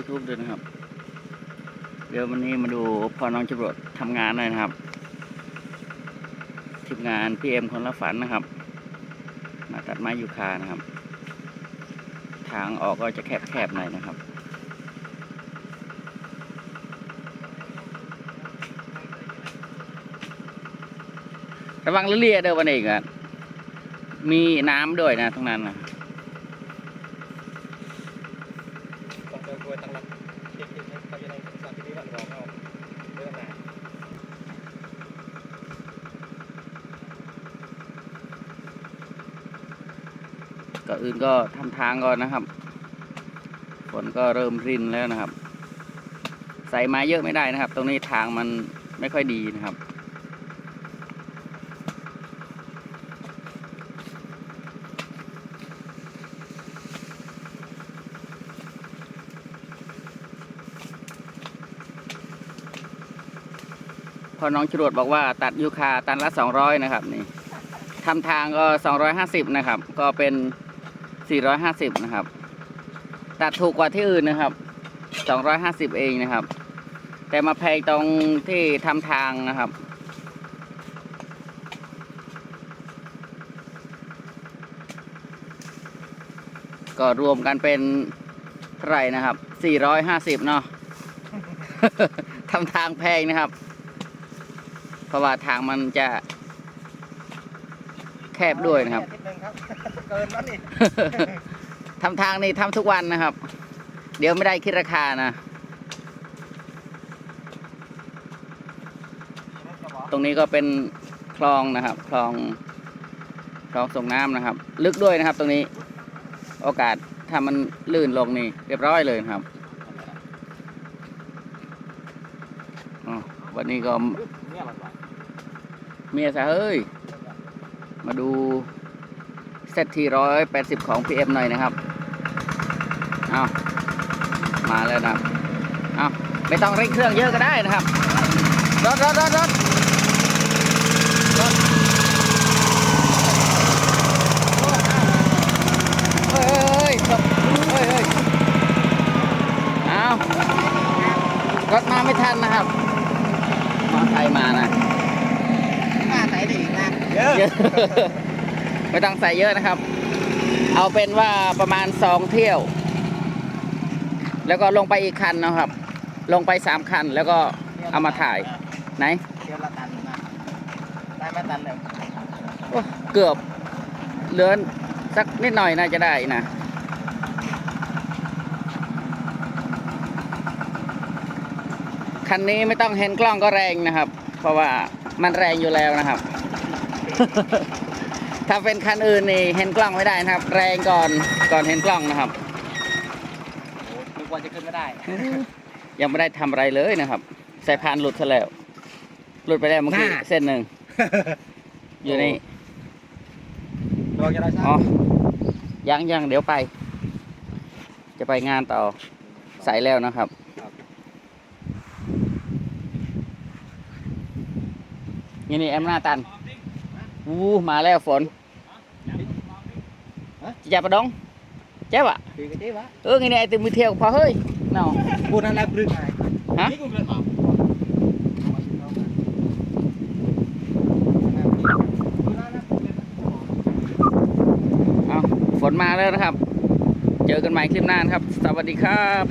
YouTube ด้วยนะครับ เดี๋ยววันนี้มาดูพอน้องจรวดทำงานหน่อยนะครับทีมงานพีเอ็มคนละฝันนะครับ มาตัดไม้ยูคานะครับ ทางออกก็จะแคบๆหน่อยนะครับระวังเลี่ยเด้อวันเอกอะมีน้ำด้วยนะตรงนั้นนะ ต้องเดินกล้ วยตั้งรับเด็กๆเขาจะได้สัตว์ที่นี่หลังรองเอาเรื่องนานก่อนอื่นก็ทำทางก่อนนะครับฝนก็เริ่มรินแล้วนะครับ ใส่ม้เยอะไม่ได้นะครับ ตรงนี้ทางมันไม่ค่อยดีนะครับ พอน้องจรวดบอกว่าตัดยูคาตันละสองร้อยนะครับนี่ทำทางก็สองร้อยห้าสิบนะครับ ก็เป็นสี่ร้อยห้าสิบนะครับ ตัดถูกกว่าที่อื่นนะครับสองร้อยห้าสิบเองนะครับ แต่มาแพงตรงที่ทำทางนะครับก็รวมกันเป็นเท่าไหร่นะครับสี่ร้อยห้าสิบเนาะ ทำทางแพงนะครับ เพราะว่าทางมันจะแคบด้วยนะครับ นิดนึงครับ เกินแล้วนี่ทำทางนี่ทำทุกวันนะครับ เดี๋ยวไม่ได้คิดราคานะ ตรงนี้ก็เป็นคลองนะครับ คลองคลองส่งน้ำนะครับ ลึกด้วยนะครับ ตรงนี้ โอกาสถ้ามันลื่นลงนี่เรียบร้อยเลยนะครับอ๋อวันนี้ก็ เมียมันว่าเมียสะเฮ้ย มาดูเซตทีร้อยแปดสิบของ PM หน่อยนะครับ เอามาแล้วนะเอาไม่ต้องเร่งเครื่องเยอะก็ได้นะครับ รถรถรถรถรถเฮ้ยเฮ้ยเฮ้ย เอารถมาไม่ทันนะครับ ใครมานะหน้าใสดีนะเยอะเยอะไม่ต้องใส่เยอะนะครับ เอาเป็นว่าประมาณสองเที่ยว แล้วก็ลงไปอีกคันนะครับ ลงไปสามคันแล้วก็เอามาถ่ายไหนเที่ยวละตันนะได้ไหมตันเลยโอ้เกือบเหลือนสักนิดหน่อยน่าจะได้นะ คันนี้ไม่ต้องเห็นกล้องก็แรงนะครับ เพราะว่ามันแรงอยู่แล้วนะครับ ถ้าเป็นคันอื่นนี่เห็นกล้องไม่ได้นะครับ แรงก่อนก่อนเห็นกล้องนะครับโอ้นึกว่าจะขึ้นไม่ได้ ยังไม่ได้ทำอะไรเลยนะครับสายพานหลุดซะแล้ว หลุดไปแล้วเมื่อกี้น่าเส้นหนึ่งอยู่นี่ดวงจะได้ใช่อ๋อยังยังเดี๋ยวไป จะไปงานต่อใส่แล้วนะครับ นี่นี่แอมหน้าตันอู้มาแล้วฝนจะจับปะดงเจ็บอะดีกันดีวะเออไงเนี่ยไอ้ติมือเที่ยวพอเฮ้ยเนาะพูดนั่นแหละปรึกไงฮะนี่กูเกินมาเอาฝนมาแล้วนะครับ เจอกันใหม่คลิปหน้านะครับ สวัสดีครับ